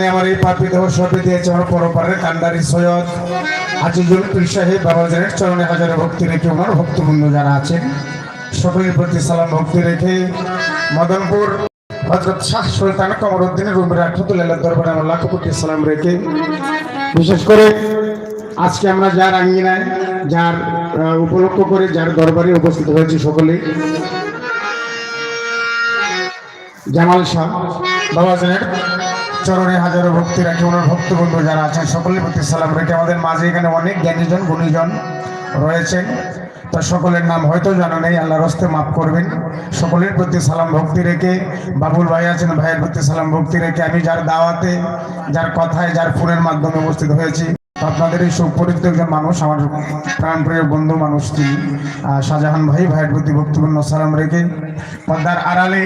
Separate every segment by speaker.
Speaker 1: চরণে আমার এই পাপি দেহ সবে দিয়েছে আমার পরপারের কান্ডারি সৈয়দ আজিজুল পীর সাহেব বাবাজানের চরণে হাজারে ভক্তি রেখে ওনার ভক্তবৃন্দ যারা আছেন, সকলের প্রতি সালাম, ভক্তি রেখে মদনপুর হজরত শাহ সুলতান কমরুদ্দিনের রুমের রাখতুল্লাহ দরবারে আমার লাখ কোটি সালাম রেখে, বিশেষ করে আজকে আমরা যার আঙ্গিনায়, যার উপলক্ষ করে যার দরবারে উপস্থিত হয়েছি সকলেই, জামাল শাহ বাবাজানের চরণে হাজারো ভক্তি রাখি, ওনার ভক্তবন্ধু যারা আছেন, সকলের প্রতি সালাম রেখে আমাদের মাঝে এখানে অনেক জ্ঞানীজন, গুণীজন রয়েছেন। তা সকলের নাম হয়তো জানো নেই আল্লাহর হস্তে মাফ করবেন। সকলের প্রতি সালাম ভক্তি রেখে, বাবুল ভাই আছেন, ভাইয়ের প্রতি সালাম ভক্তি রেখে আমি যার দাওয়াতে, যার কথায়, যার ফোনের মাধ্যমে উপস্থিত হয়েছি। আপনাদের এই সুপরিচিত একজন মানুষ, আমার প্রাণপ্রিয় বন্ধু মানুষ তিনি শাহজাহান ভাই, ভাইয়ের প্রতি ভক্তিপূর্ণ সালাম রেখে পদ্মার আড়ালে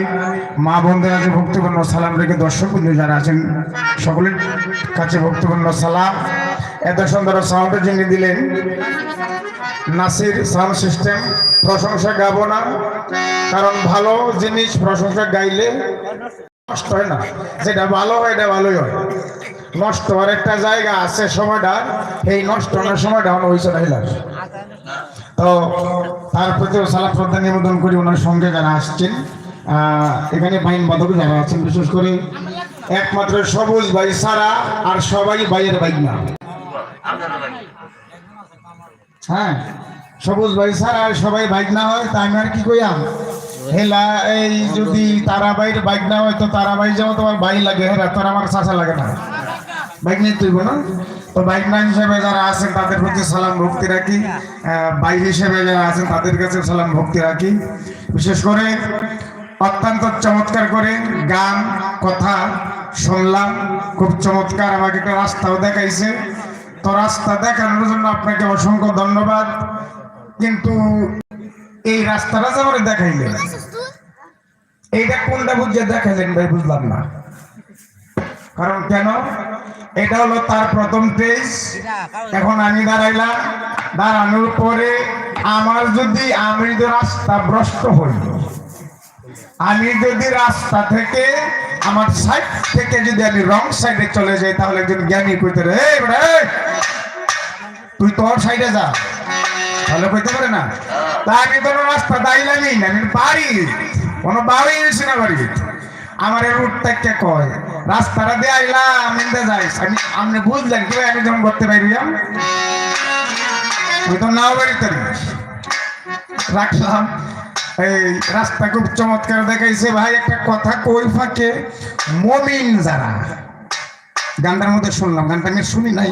Speaker 1: মা বোনদের কাছে ভক্তিপূর্ণ সালাম রেখে দর্শক বন্ধু যারা আছেন, সকলের কাছে ভক্তিপূর্ণ সালাম। এত সুন্দর সাউন্ড যিনি দিলেন, নাসির সাউন্ড সিস্টেম, প্রশংসা গাবো না, কারণ ভালো জিনিস প্রশংসা গাইলে কষ্ট হয় না। যেটা ভালো হয়, এটা ভালোই হয়। নষ্ট হওয়ার একটা জায়গা আছে সময়টা এই নষ্ট হওয়ার সময়টা আমার হয়েছে নাইলার তো তার প্রতিও সালাম শ্রদ্ধা নিবেদন করি, ওনার সঙ্গে যারা আসছেন এখানে বাইন বাদক যারা আছেন, বিশেষ করে একমাত্র সবুজ ভাই সারা আর সবাই ভাইয়ের বাইক না হ্যাঁ সবুজ ভাই ছাড়া আর সবাই বাইক না হয় তা আমি আর কি কইয়াম? হেলা, এই যদি তারাবাইয়ের বাইক না হয়, তো তারাবাই যেমন তোমার ভাই লাগে, হেরা, তোর আমার চাষা লাগে না। বাইক নিয়ে তুইব না? তো বাইক না হিসেবে যারা আছেন তাদের প্রতি সালাম ভক্তি রাখি। বাইক হিসেবে যারা আছেন তাদের কাছে সালাম ভক্তি রাখি। বিশেষ করে অত্যন্ত চমৎকার করে গান কথা শুনলাম। খুব চমৎকার আমাকে একটা রাস্তাও দেখাইছে। তো রাস্তা দেখানোর জন্য আপনাকে অসংখ্য ধন্যবাদ। কিন্তু এই রাস্তাটা যে আমার দেখাইলেন এইটা কোনটা বুঝিয়ে দেখাইলেন ভাই বুঝলাম না। কারণ কেন? এটা হলো তার প্রথম পেজ এখন আমি দাঁড়াইলাম দাঁড়ানোর পরে আমার যদি আমি যদি রাস্তা ভ্রষ্ট হই আমি যদি রাস্তা থেকে আমার সাইড থেকে যদি আমি রং সাইডে চলে যাই তাহলে একজন জ্ঞানী কইতে রে "এই বেটা, এই, তুই তোর সাইডে যা। তাহলে কইতে পারে না। তা আমি তো রাস্তা দাইলামই না আমি বাড়ি কোনো বাড়ি না বাড়ি আমার এই রুটটা কে কয়? রাস্তাটা দিয়ে আইলাম ইন্দে যাই। আমি আপনি বুঝলেন কি আমি যখন করতে পারি আমি তো নাও বাড়িতে রাখলাম। এই রাস্তা খুব চমৎকার দেখাইছে ভাই, একটা কথা কই ফাঁকে, মমিন যারা। গানটার মধ্যে শুনলাম, গানটা আমি শুনি নাই,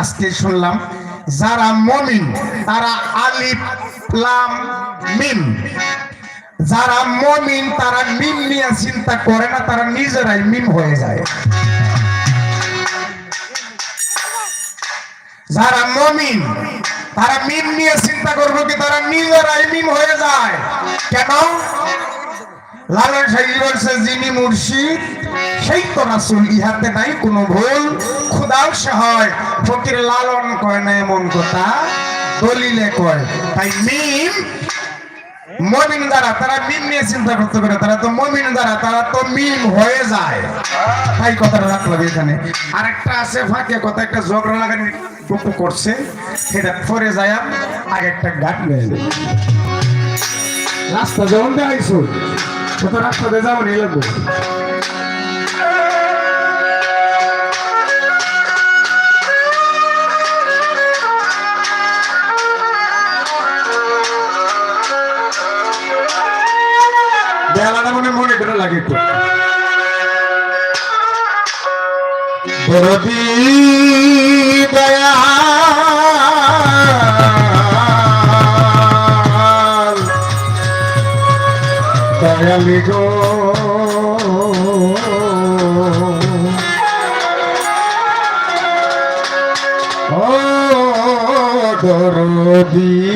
Speaker 1: আজকে শুনলাম, যারা মমিন, তারা আলিফ, লাম, মিম। যারা মমিন, তারা মিম নিয়ে চিন্তা করে না, তারা নিজেরাই মিম হয়ে যায়। যারা মমিন, তারা মিম নিয়ে চিন্তা করব কি, তারা নিজেরাই মিম হয়ে যায়। কেন? লালন সাহি বলছে, যিনি মুর্শিদ, সেই তো রাসুল, ইহাতে নাই কোনো ভুল। খুদাও সে হয় ফকির লালন কয় না এমন কথা, দলিলে কয়। তাই মিম মমিন দ্বারা তারা মিম নিয়ে চিন্তা করতে পারে, তারা তো মমিন দ্বারা, তারা তো মিম হয়ে যায়। তাই কথাটা রাখলাম এখানে। আর একটা আছে ফাঁকে কথা, একটা ঝগড়া লাগানি টুকু করছে, সেটা পরে যায় আগে একটা গাট নিয়ে। রাস্তা যেমন দেখাইছো কত রাস্তা দিয়ে যাব নিয়ে লাগবো। দরদি দয়াল। দয়ালি গো। ও দরদি।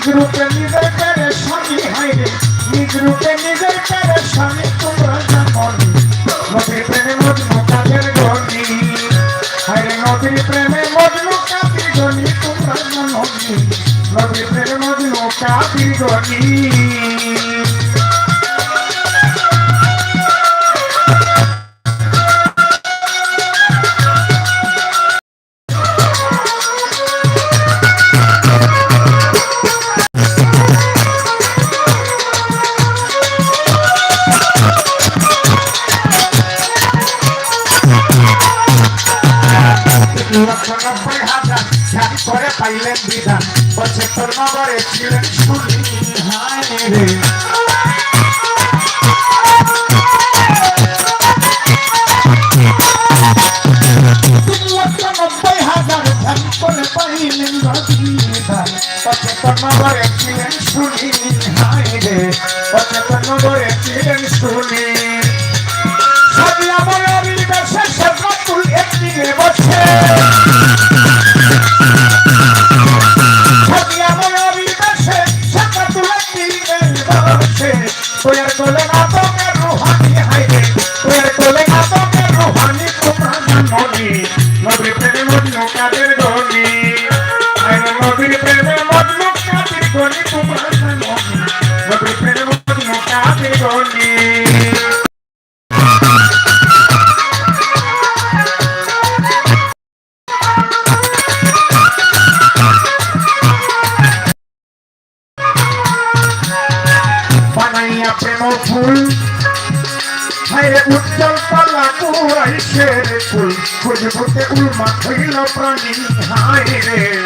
Speaker 1: নিজ রূপে নিজের পেরে স্বামী হাইরে নিজ রূপে নিজের পেরে স্বামী। লক্ষণব্বই হাজার ধ্যান করে পাইলেন বিধান। পঁচাত্তর নগরে ছিলেন শুনি পাইলেন পঁচাত্তর নগরে ছিলেন শুনি তোমরা জানি নবী প্রেমে মজনু কাদের গনি আরে নবী প্রেমে মজনু কাদের গনি তোমরা জানি নবী প্রেমে মজনু কাদের গনি বানাইয়া প্রেম হায় উজ্জ্বল পালা কুয়াইছে ফুল। খুঁজবতে উলমা হইল প্রাণী। হায় রে।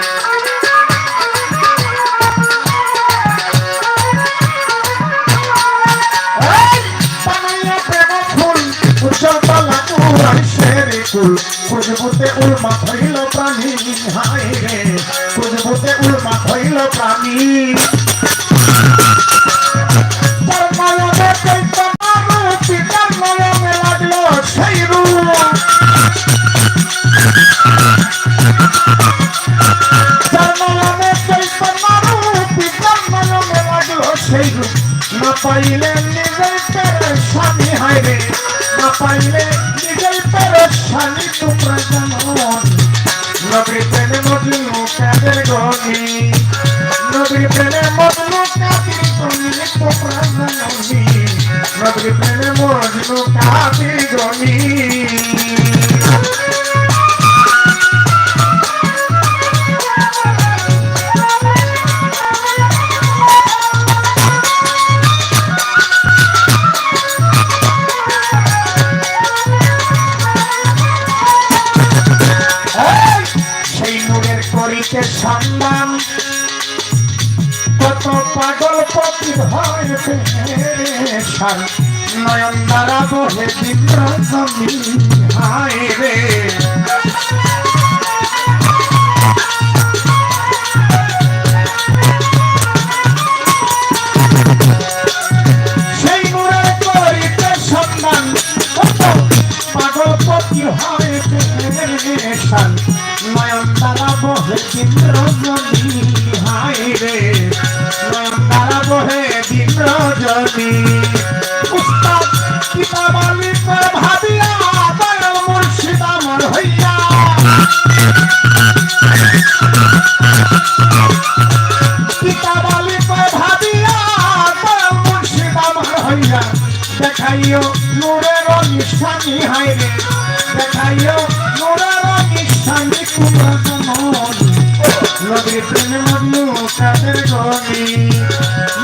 Speaker 1: ফুল। খুঁজবতে উলমা হইল প্রাণী। হায় রে। খুঁজবতে উলমা হইল প্রাণী। পাইলে নিজের পেরে স্বামী হাইরে না পাইলে নিজের পেরে স্বামী তোমরা জানো। নবী প্রেমে মজনু কাদের গনি নবী প্রেমে মজনু কাদের গনি তোমরা জানি নবী প্রেমে মজনু কাদের গনি করিতে সম্মান কত পাগল পতি হয় নয়ন দ্বারা বহে বিদ্র হায় রে। দেখাইও নূরের নিশানি হাইরে দেখাইও নূরের তোমরা জানি নবীর প্রেমে মজনু কাদের গনি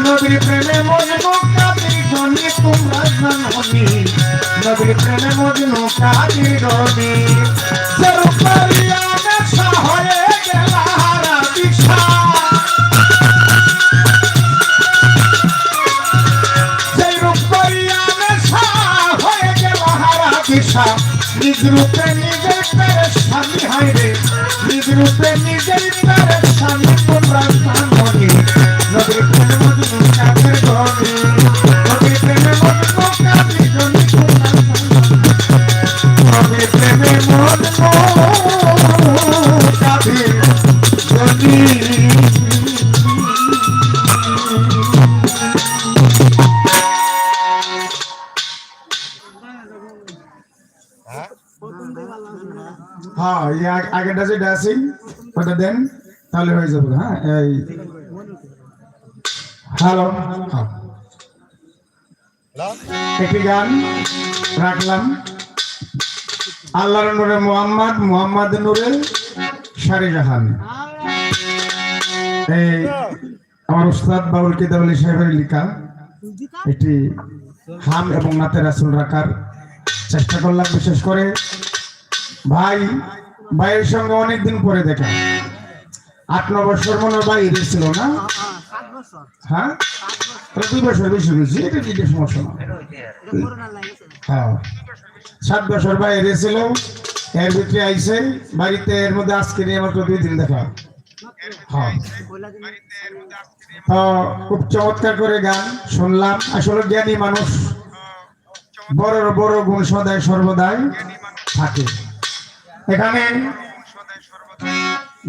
Speaker 1: নবীর প্রেমে মজনু কাদের গনি তোমরা জানি নবীর প্রেমে মজনু কাদের গনি সরকারিয়া নেশা গেল হারা দিশা সেই রূপাইয়া নেশা গেল হারা দিশা নিজ রূপে নিজের স্বামী নিজ রূপে নিজের স্বামী এই আগ- আগেরটা যেটা আছে, ওটা দেন, তাহলে হয়ে যাবে হ্যাঁ? এই হ্যালো হ্যাঁ। একটি গান রাখলাম। আল্লাহর নূরে মোহাম্মদ মোহাম্মদ এই আমার উস্তাদ বাবুল কিতাব আলী সাহেবের লেখা একটি হাম এবং নাতে রাখার চেষ্টা করলাম, বিশেষ করে। ভাই ভাইয়ের সঙ্গে অনেকদিন পরে দেখা। আট, ন বছর মনে বাইরে ছিল না? হ্যাঁ? দুই বছর বেশি বেশি এটা কি সমস্যা না হ্যাঁ। সাত বছর বাইরে ছিল এর ভিতরে আইসে বাড়িতে এর মধ্যে আজকে নিয়ে মাত্র দুই দিন দেখা। হ্যাঁ। খুব চমৎকার করে গান শুনলাম, আসলে জ্ঞানী মানুষ। বড় বড় গুণ সদায় সর্বদাই থাকে। এখানে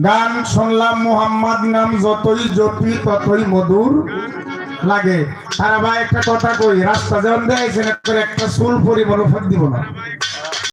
Speaker 1: গান শুনলাম, মোহাম্মদ নাম যতই জপি ততই মধুর লাগে। আর আবার একটা কথা কই, রাস্তা যেমন দেয় একটা চুল পরিমাণ দিব না।